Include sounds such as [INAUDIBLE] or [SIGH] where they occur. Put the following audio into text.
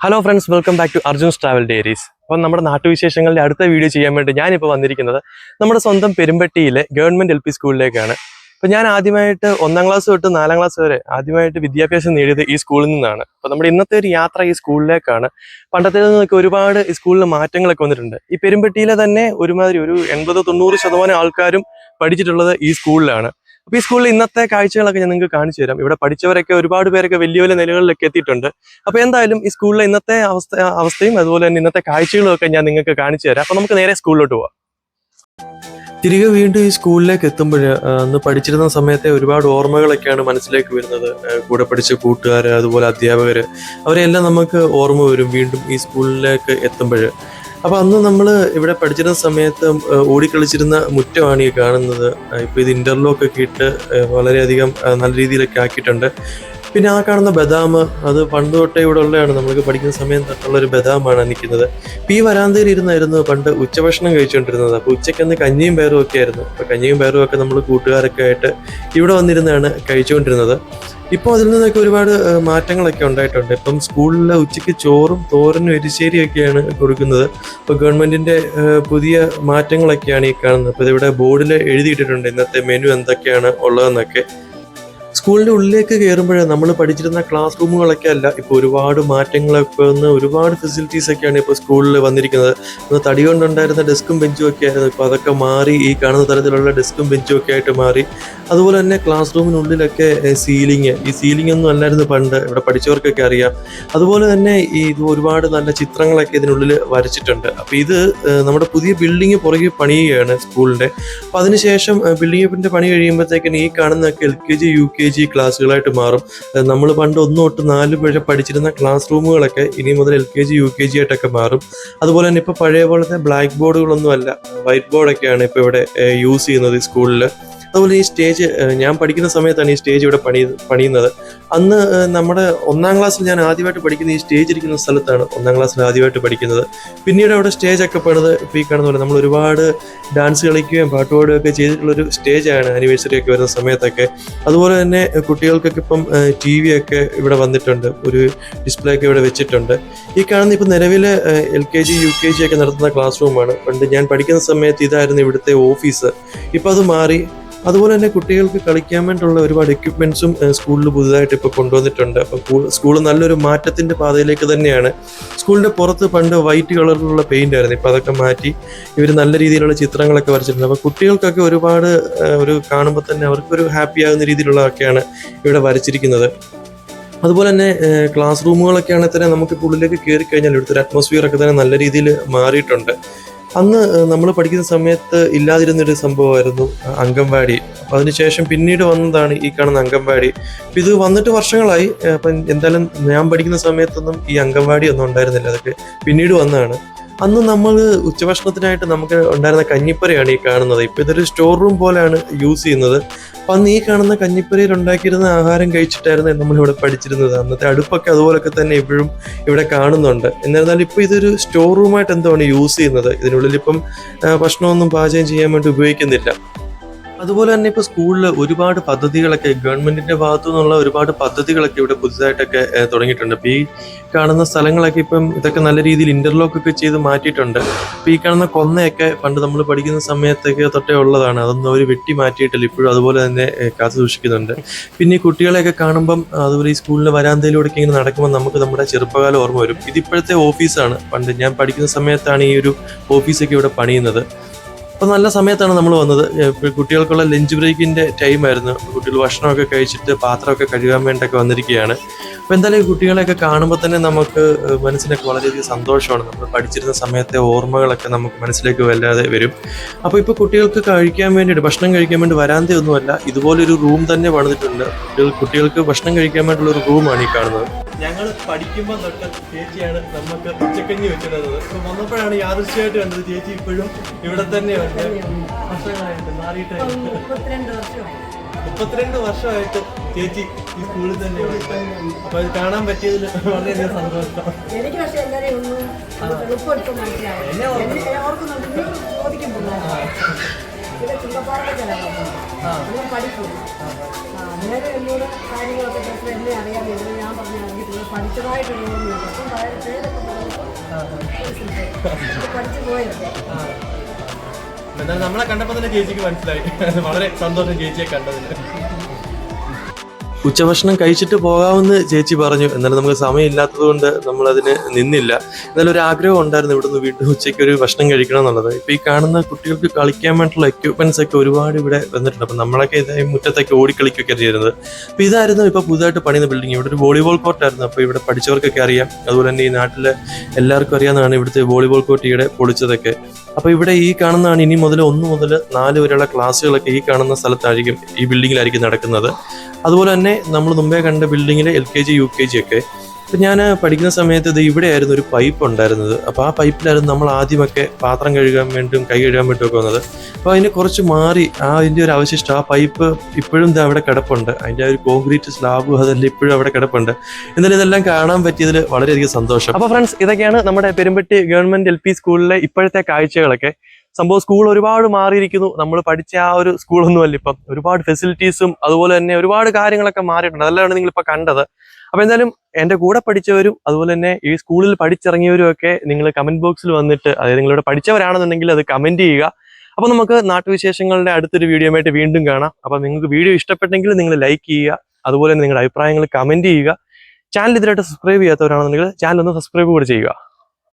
Hello friends welcome back to Arjun's travel diaries അപ്പം നമ്മുടെ നാട്ടുവിശേഷങ്ങളുടെ അടുത്ത വീഡിയോ ചെയ്യാൻ വേണ്ടി ഞാനിപ്പോൾ വന്നിരിക്കുന്നത് നമ്മുടെ സ്വന്തം പെരുമ്പട്ടിയിലെ ഗവൺമെന്റ് എൽ പി സ്കൂളിലേക്കാണ്. അപ്പം ഞാൻ ആദ്യമായിട്ട് ഒന്നാം ക്ലാസ് തൊട്ട് നാലാം ക്ലാസ് വരെ ആദ്യമായിട്ട് വിദ്യാഭ്യാസം നേടിയത് ഈ സ്കൂളിൽ നിന്നാണ്. അപ്പം നമ്മുടെ ഇന്നത്തെ ഒരു യാത്ര ഈ സ്കൂളിലേക്കാണ്. പണ്ടത്തേതിൽ നിന്നൊക്കെ ഒരുപാട് ഈ സ്കൂളിൽ മാറ്റങ്ങളൊക്കെ വന്നിട്ടുണ്ട്. ഈ പെരുമ്പട്ടിയിലെ തന്നെ ഒരുമാതിരി ഒരു എൺപത് തൊണ്ണൂറ് ശതമാനം ആൾക്കാരും പഠിച്ചിട്ടുള്ളത് ഈ സ്കൂളിലാണ്. അപ്പൊ ഈ സ്കൂളിൽ ഇന്നത്തെ കാഴ്ചകളൊക്കെ ഞാൻ നിങ്ങൾക്ക് കാണിച്ചു തരാം. ഇവിടെ പഠിച്ചവരൊക്കെ ഒരുപാട് പേരൊക്കെ വലിയ വലിയ നിലകളിലൊക്കെ എത്തിയിട്ടുണ്ട്. അപ്പൊ എന്തായാലും ഈ സ്കൂളിലെ ഇന്നത്തെ അവസ്ഥ അവസ്ഥയും അതുപോലെ തന്നെ ഇന്നത്തെ കാഴ്ചകളും ഒക്കെ ഞാൻ നിങ്ങൾക്ക് കാണിച്ചു തരാം. അപ്പൊ നമുക്ക് നേരെ സ്കൂളിലോട്ട് പോവാം. തിരികെ വീണ്ടും ഈ സ്കൂളിലേക്ക് എത്തുമ്പോൾ അന്ന് പഠിച്ചിരുന്ന സമയത്തെ ഒരുപാട് ഓർമ്മകളൊക്കെയാണ് മനസ്സിലേക്ക് വരുന്നത്. കൂടെ പഠിച്ച കൂട്ടുകാർ അതുപോലെ അധ്യാപകർ അവരെല്ലാം നമുക്ക് ഓർമ്മ വരും വീണ്ടും ഈ സ്കൂളിലേക്ക് എത്തുമ്പോൾ. അപ്പൊ അന്ന് നമ്മൾ ഇവിടെ പഠിച്ചിരുന്ന സമയത്ത് ഓടിക്കളിച്ചിരുന്ന മുറ്റമാണ് ഈ കാണുന്നത്. ഇപ്പൊ ഇത് ഇന്റർലോക്ക് ഒക്കെ ഇട്ട് വളരെയധികം നല്ല രീതിയിലൊക്കെ ആക്കിയിട്ടുണ്ട്. പിന്നെ ആ കാണുന്ന ബദാം അത് പണ്ട് തൊട്ടേ ഇവിടെ ഉള്ളതാണ്. നമ്മൾക്ക് പഠിക്കുന്ന സമയം തൊട്ടുള്ള ഒരു ബദാമാണ് നിൽക്കുന്നത് പി ഈ വരാന്തയിൽ ഇരുന്നായിരുന്നു പണ്ട് ഉച്ചഭക്ഷണം കഴിച്ചുകൊണ്ടിരുന്നത്. അപ്പോൾ ഉച്ചയ്ക്ക് കഞ്ഞിയും പയറും ഒക്കെ ആയിരുന്നു. അപ്പോൾ കഞ്ഞിയും പയറും ഒക്കെ നമ്മൾ കൂട്ടുകാരൊക്കെ ആയിട്ട് ഇവിടെ വന്നിരുന്നാണ് കഴിച്ചുകൊണ്ടിരുന്നത്. ഇപ്പോൾ അതിൽ നിന്നൊക്കെ ഒരുപാട് മാറ്റങ്ങളൊക്കെ ഉണ്ടായിട്ടുണ്ട്. ഇപ്പം സ്കൂളിലെ ഉച്ചയ്ക്ക് ചോറും തോരനും എരിശ്ശേരിയൊക്കെയാണ് കൊടുക്കുന്നത്. ഇപ്പോൾ ഗവൺമെന്റിന്റെ പുതിയ മാറ്റങ്ങളൊക്കെയാണ് ഈ കാണുന്നത്. അപ്പോൾ ഇതിവിടെ ബോർഡിൽ എഴുതിയിട്ടിട്ടുണ്ട് ഇന്നത്തെ മെനു എന്തൊക്കെയാണ് ഉള്ളതെന്നൊക്കെ. സ്കൂളിന്റെ ഉള്ളിലേക്ക് കയറുമ്പോൾ നമ്മൾ പഠിച്ചിരുന്ന ക്ലാസ് റൂമുകളൊക്കെ അല്ല ഇപ്പോൾ ഒരുപാട് മാറ്റങ്ങളൊക്കെ വന്ന് ഒരുപാട് ഫെസിലിറ്റീസ് ഒക്കെയാണ് ഇപ്പോൾ സ്കൂളിൽ വന്നിരിക്കുന്നത്. ഇപ്പോൾ തടി കൊണ്ടുണ്ടായിരുന്ന ഡെസ്കും ബെഞ്ചും ഒക്കെ ആയിരുന്നു. ഇപ്പോൾ അതൊക്കെ മാറി ഈ കാണുന്ന തരത്തിലുള്ള ഡെസ്കും ബെഞ്ചും ഒക്കെ ആയിട്ട് മാറി. അതുപോലെ തന്നെ ക്ലാസ് റൂമിനുള്ളിലൊക്കെ സീലിംഗ് ഈ സീലിംഗ് ഒന്നും അല്ലായിരുന്നു പണ്ട്. ഇവിടെ പഠിച്ചവർക്കൊക്കെ അറിയാം. അതുപോലെ തന്നെ ഈ ഇത് ഒരുപാട് നല്ല ചിത്രങ്ങളൊക്കെ ഇതിനുള്ളിൽ വരച്ചിട്ടുണ്ട്. അപ്പോൾ ഇത് നമ്മുടെ പുതിയ ബിൽഡിംഗ് പുറകെ പണിയുകയാണ് സ്കൂളിന്റെ. അപ്പോൾ അതിനുശേഷം ബിൽഡിങ്ങിന്റെ പണി കഴിയുമ്പോഴത്തേക്കിന് ഈ കാണുന്നൊക്കെ L K G U G ക്ലാസ്സുകളായിട്ട് മാറും. നമ്മൾ പണ്ട് ഒന്ന് തൊട്ട് നാല് വരെ പഠിച്ചിരുന്ന ക്ലാസ് റൂമുകളൊക്കെ ഇനി മുതൽ L K G U K G ആയിട്ടൊക്കെ മാറും. അതുപോലെ തന്നെ ഇപ്പോൾ പഴയ പോലത്തെ ബ്ലാക്ക് ബോർഡുകളൊന്നും അല്ല വൈറ്റ് ബോർഡൊക്കെയാണ് ഇപ്പോൾ ഇവിടെ യൂസ് ചെയ്യുന്നത് സ്കൂളിൽ അതുപോലെ ഈ സ്റ്റേജ് ഞാൻ പഠിക്കുന്ന സമയത്താണ് ഈ സ്റ്റേജ് ഇവിടെ പണി പണിയുന്നത്. അന്ന് നമ്മുടെ ഒന്നാം ക്ലാസ്സിൽ ഞാൻ ആദ്യമായിട്ട് പഠിക്കുന്ന ഈ സ്റ്റേജ് ഇരിക്കുന്ന സ്ഥലത്താണ് ഒന്നാം ക്ലാസ്സിൽ ആദ്യമായിട്ട് പഠിക്കുന്നത്. പിന്നീട് അവിടെ സ്റ്റേജ് ഒക്കെ പണിത് ഇപ്പോൾ ഈ കാണുന്ന പോലെ നമ്മൾ ഒരുപാട് ഡാൻസ് കളിക്കുകയും പാട്ട് പാടുകയും ഒക്കെ ചെയ്തിട്ടുള്ളൊരു സ്റ്റേജാണ് ആനിവേഴ്സറി ഒക്കെ വരുന്ന സമയത്തൊക്കെ. അതുപോലെ തന്നെ കുട്ടികൾക്കൊക്കെ ഇപ്പം ടി വി ഒക്കെ ഇവിടെ വന്നിട്ടുണ്ട് ഒരു ഡിസ്പ്ലേ ഒക്കെ ഇവിടെ വെച്ചിട്ടുണ്ട്. ഈ കാണുന്ന ഇപ്പം നിലവിൽ L K G U K G ഒക്കെ നടത്തുന്ന ക്ലാസ് റൂമാണ് പണ്ട് ഞാൻ പഠിക്കുന്ന സമയത്ത് ഇതായിരുന്നു ഇവിടുത്തെ ഓഫീസ് ഇപ്പം അത് മാറി അതുപോലെ തന്നെ കുട്ടികൾക്ക് കളിക്കാൻ വേണ്ടിയുള്ള ഒരുപാട് എക്യുപ്മെന്റ്സും സ്കൂളിൽ പുതുതായിട്ട് ഇപ്പോൾ കൊണ്ടുവന്നിട്ടുണ്ട്. അപ്പോൾ സ്കൂൾ നല്ലൊരു മാറ്റത്തിന്റെ പാതയിലേക്ക് തന്നെയാണ്. സ്കൂളിന്റെ പുറത്ത് പണ്ട് വൈറ്റ് കളറിലുള്ള പെയിന്റ് ആയിരുന്നു. ഇപ്പോൾ അതൊക്കെ മാറ്റി ഇവർ നല്ല രീതിയിലുള്ള ചിത്രങ്ങളൊക്കെ വരച്ചിട്ടുണ്ട്. അപ്പോൾ കുട്ടികൾക്കൊക്കെ ഒരുപാട് ഒരു കാണുമ്പോൾ തന്നെ അവർക്കൊരു ഹാപ്പി ആകുന്ന രീതിയിലുള്ളതൊക്കെയാണ് ഇവിടെ വരച്ചിരിക്കുന്നത്. അതുപോലെ തന്നെ ക്ലാസ് റൂമുകളൊക്കെ ആണെങ്കിൽ തന്നെ നമുക്ക് ഉള്ളിലേക്ക് കയറി കഴിഞ്ഞാൽ ഇവിടുത്തെ ഒരു അറ്റ്മോസ്ഫിയർ ഒക്കെ തന്നെ നല്ല രീതിയിൽ മാറിയിട്ടുണ്ട്. അന്ന് നമ്മൾ പഠിക്കുന്ന സമയത്ത് ഇല്ലാതിരുന്നൊരു സംഭവമായിരുന്നു അംഗൻവാടി. അപ്പം അതിനുശേഷം പിന്നീട് വന്നതാണ് ഈ കാണുന്ന അംഗൻവാടി. ഇത് വന്നിട്ട് വർഷങ്ങളായി അപ്പം എന്തായാലും ഞാൻ പഠിക്കുന്ന സമയത്തൊന്നും ഈ അംഗൻവാടി ഒന്നും ഉണ്ടായിരുന്നില്ല. അതൊക്കെ പിന്നീട് വന്നതാണ്. അന്ന് നമ്മൾ ഉച്ചഭക്ഷണത്തിനായിട്ട് നമുക്ക് ഉണ്ടായിരുന്ന കഞ്ഞിപ്പരയാണ് ഈ കാണുന്നത്. ഇപ്പം ഇതൊരു സ്റ്റോർ റൂം പോലെയാണ് യൂസ് ചെയ്യുന്നത്. അപ്പം അന്ന് ഈ കാണുന്ന കഞ്ഞിപ്പരയിൽ ഉണ്ടാക്കിയിരുന്ന ആഹാരം കഴിച്ചിട്ടായിരുന്നു നമ്മളിവിടെ പഠിച്ചിരുന്നത്. അന്നത്തെ അടുപ്പൊക്കെ അതുപോലൊക്കെ തന്നെ ഇപ്പോഴും ഇവിടെ കാണുന്നുണ്ട്. എന്നിരുന്നാലും ഇപ്പോൾ ഇതൊരു സ്റ്റോർ റൂമായിട്ട് എന്താണ് യൂസ് ചെയ്യുന്നത്? ഇതിനുള്ളിൽ ഇപ്പം ഭക്ഷണമൊന്നും പാചകം ചെയ്യാൻ വേണ്ടി ഉപയോഗിക്കുന്നില്ല. അതുപോലെ തന്നെ ഇപ്പോൾ സ്കൂളിൽ ഒരുപാട് പദ്ധതികളൊക്കെ ഗവൺമെന്റിന്റെ ഭാഗത്തു നിന്നുള്ള ഒരുപാട് പദ്ധതികളൊക്കെ ഇവിടെ പുതുതായിട്ടൊക്കെ തുടങ്ങിയിട്ടുണ്ട്. അപ്പോൾ ഈ കാണുന്ന സ്ഥലങ്ങളൊക്കെ ഇപ്പം ഇതൊക്കെ നല്ല രീതിയിൽ ഇന്റർലോക്ക് ഒക്കെ ചെയ്ത് മാറ്റിയിട്ടുണ്ട്. അപ്പോൾ ഈ കാണുന്ന കൊന്നയൊക്കെ പണ്ട് നമ്മൾ പഠിക്കുന്ന സമയത്തൊക്കെ തൊട്ടേ ഉള്ളതാണ്. അതൊന്നും അവർ വെട്ടി മാറ്റിയിട്ടില്ല. ഇപ്പോഴും അതുപോലെ തന്നെ കാത്തു സൂക്ഷിക്കുന്നുണ്ട്. പിന്നെ ഈ കുട്ടികളെയൊക്കെ കാണുമ്പം അതുപോലെ ഈ സ്കൂളിന്റെ വരാന്തയിലൂടെ ഇങ്ങനെ നടക്കുമ്പോൾ നമുക്ക് നമ്മുടെ ചെറുപ്പകാലം ഓർമ്മ വരും. ഇതിപ്പോഴത്തെ ഓഫീസാണ്. പണ്ട് ഞാൻ പഠിക്കുന്ന സമയത്താണ് ഈ ഒരു ഓഫീസൊക്കെ ഇവിടെ പണിയുന്നത്. അപ്പോൾ നല്ല സമയത്താണ് നമ്മൾ വന്നത്. കുട്ടികൾക്കുള്ള ലഞ്ച് ബ്രേക്കിന്റെ ടൈമായിരുന്നു. കുട്ടികൾ ഭക്ഷണമൊക്കെ കഴിച്ചിട്ട് പാത്രമൊക്കെ കഴുകാൻ വേണ്ടിയൊക്കെ വന്നിരിക്കുകയാണ്. അപ്പോൾ എന്തായാലും ഈ കുട്ടികളെയൊക്കെ കാണുമ്പോൾ തന്നെ നമുക്ക് മനസ്സിലേക്ക് മനസ്സിനൊക്കെ വളരെയധികം സന്തോഷമാണ്. നമ്മൾ പഠിച്ചിരുന്ന സമയത്തെ ഓർമ്മകളൊക്കെ നമുക്ക് മനസ്സിലേക്ക് വല്ലാതെ വരും. അപ്പോൾ ഇപ്പോൾ കുട്ടികൾക്ക് കഴിക്കാൻ വേണ്ടിയിട്ട് ഭക്ഷണം കഴിക്കാൻ വേണ്ടി വരാന്തയൊന്നുമല്ല ഇതുപോലൊരു റൂം തന്നെ പണിതിട്ടുണ്ട്. കുട്ടികൾ കുട്ടികൾക്ക് ഭക്ഷണം കഴിക്കാൻ വേണ്ടിയുള്ള ഒരു റൂമാണ് ഈ കാണുന്നത്. ഞങ്ങൾ പഠിക്കുമ്പോൾ തൊട്ട് ചേച്ചിയാണ് നമുക്ക് ഉച്ചക്കഞ്ഞി വെക്കുന്നത്. ഇപ്പൊ വന്നപ്പോഴാണ് യാദൃശ്യമായിട്ട് കണ്ടത് ചേച്ചി ഇപ്പോഴും ഇവിടെ തന്നെയുണ്ട്. ഭക്ഷണങ്ങളായിട്ട് മാറിയിട്ട്. മുപ്പത്തിരണ്ട് വർഷമായിട്ട് ചേച്ചി ഈ സ്കൂളിൽ തന്നെയാണ്. അപ്പൊ അത് കാണാൻ പറ്റിയതിൽ വളരെയധികം സന്തോഷം. എനിക്ക് പക്ഷേ എല്ലാവരെയും ഒന്നും എളുപ്പം മനസ്സിലാവും ഓർക്കുന്നുണ്ട് ചുങ്കപ്പാറൊക്കെ പഠിക്കും. നേരെ എന്നോട് കാര്യങ്ങളൊക്കെ എന്നെ ഞാൻ പറഞ്ഞാണെങ്കിൽ നിങ്ങൾ അപ്പം പേരൊക്കെ പഠിച്ചു പോയത് എന്തായാലും നമ്മളെ കണ്ടപ്പോൾ തന്നെ ചേച്ചിക്ക് മനസ്സിലായി. [LAUGHS] വളരെ സന്തോഷം ചേച്ചിയെ കണ്ടതിന്. ഉച്ചഭക്ഷണം കഴിച്ചിട്ട് പോകാമെന്ന് ചേച്ചി പറഞ്ഞു. എന്നാലും നമുക്ക് സമയമില്ലാത്തത് കൊണ്ട് നമ്മളതിന് നിന്നില്ല. എന്നാലും ഒരു ആഗ്രഹം ഉണ്ടായിരുന്നു ഇവിടുന്ന് വീണ്ടും ഉച്ചയ്ക്ക് ഒരു ഭക്ഷണം കഴിക്കണം എന്നുള്ളത്. ഇപ്പം ഈ കാണുന്ന കുട്ടികൾക്ക് കളിക്കാൻ വേണ്ടിയിട്ടുള്ള എക്യുപ്മെന്റ്സ് ഒക്കെ ഒരുപാട് ഇവിടെ വന്നിട്ടുണ്ട്. അപ്പം നമ്മളൊക്കെ ഇതായി മുറ്റത്തൊക്കെ ഓടിക്കളിക്കുകയൊക്കെ ചെയ്യുന്നത് അപ്പോൾ ഇതായിരുന്നു ഇപ്പോൾ പുതുതായിട്ട് പണിയുന്ന ബിൽഡിംഗ് ഇവിടെ ഒരു വോളിബോൾ കോർട്ടായിരുന്നു അപ്പോൾ ഇവിടെ പഠിച്ചവർക്കൊക്കെ അറിയാം. അതുപോലെ തന്നെ ഈ നാട്ടിലെ എല്ലാവർക്കും അറിയാവുന്നതാണ് ഇവിടുത്തെ വോളിബോൾ കോർട്ട് ഇവിടെ പൊളിച്ചതൊക്കെ. അപ്പൊ ഇവിടെ ഈ കാണുന്നതാണ് ഇനി മുതൽ ഒന്ന് മുതൽ നാല് വരെയുള്ള ക്ലാസ്സുകളൊക്കെ ഈ കാണുന്ന സ്ഥലത്തായിരിക്കും ഈ ബിൽഡിങ്ങിലായിരിക്കും നടക്കുന്നത്. അതുപോലെ തന്നെ നമ്മൾ മുമ്പേ കണ്ട ബിൽഡിങ്ങിൽ L K G U K G ഒക്കെ അപ്പൊ ഞാൻ പഠിക്കുന്ന സമയത്ത് ഇത് ഇവിടെയായിരുന്നു ഒരു പൈപ്പ് ഉണ്ടായിരുന്നത്. അപ്പോൾ ആ പൈപ്പിലായിരുന്നു നമ്മൾ ആദ്യമൊക്കെ പാത്രം കഴുകാൻ വേണ്ടിയും കൈ കഴുകാൻ വേണ്ടിയും ഒക്കെ വന്നത്. അപ്പോൾ അതിന് കുറച്ച് മാറി ആ അതിന്റെ ഒരു അവശിഷ്ടം ആ പൈപ്പ് ഇപ്പോഴും ദാ അവിടെ കിടപ്പുണ്ട്. അതിന്റെ ഒരു കോൺക്രീറ്റ് സ്ലാബും അതെല്ലാം ഇപ്പോഴും അവിടെ കിടപ്പുണ്ട്. എന്നാലും ഇതെല്ലാം കാണാൻ പറ്റിയതിൽ വളരെയധികം സന്തോഷം. അപ്പോൾ ഫ്രണ്ട്സ് ഇതൊക്കെയാണ് നമ്മുടെ പെരുമ്പട്ടി ഗവൺമെന്റ് എൽ പി സ്കൂളിലെ ഇപ്പോഴത്തെ കാഴ്ചകളൊക്കെ. സംഭവം സ്കൂൾ ഒരുപാട് മാറിയിരിക്കുന്നു. നമ്മൾ പഠിച്ച ആ ഒരു സ്കൂളൊന്നുമല്ല ഇപ്പം. ഒരുപാട് ഫെസിലിറ്റീസും അതുപോലെ തന്നെ ഒരുപാട് കാര്യങ്ങളൊക്കെ മാറിയിട്ടുണ്ട്. അതെല്ലാം നിങ്ങൾ ഇപ്പൊ കണ്ടത്. അപ്പൊ എന്തായാലും എന്റെ കൂടെ പഠിച്ചവരും അതുപോലെ തന്നെ ഈ സ്കൂളിൽ പഠിച്ചിറങ്ങിയവരും ഒക്കെ നിങ്ങൾ കമന്റ് ബോക്സിൽ വന്നിട്ട് അതായത് നിങ്ങളിവിടെ പഠിച്ചവരാണെന്നുണ്ടെങ്കിൽ അത് കമന്റ് ചെയ്യുക. അപ്പൊ നമുക്ക് നാട്ടുവിശേഷങ്ങളുടെ അടുത്തൊരു വീഡിയോ ആയിട്ട് വീണ്ടും കാണാം. അപ്പൊ നിങ്ങൾക്ക് വീഡിയോ ഇഷ്ടപ്പെട്ടെങ്കിൽ നിങ്ങൾ ലൈക്ക് ചെയ്യുക. അതുപോലെ തന്നെ നിങ്ങളുടെ അഭിപ്രായങ്ങൾ കമന്റ് ചെയ്യുക. ചാനൽ ഇതിലായിട്ട് സബ്സ്ക്രൈബ് ചെയ്യാത്തവരാണെന്നുണ്ടെങ്കിൽ ചാനൽ ഒന്ന് സബ്സ്ക്രൈബ് കൂടെ ചെയ്യുക.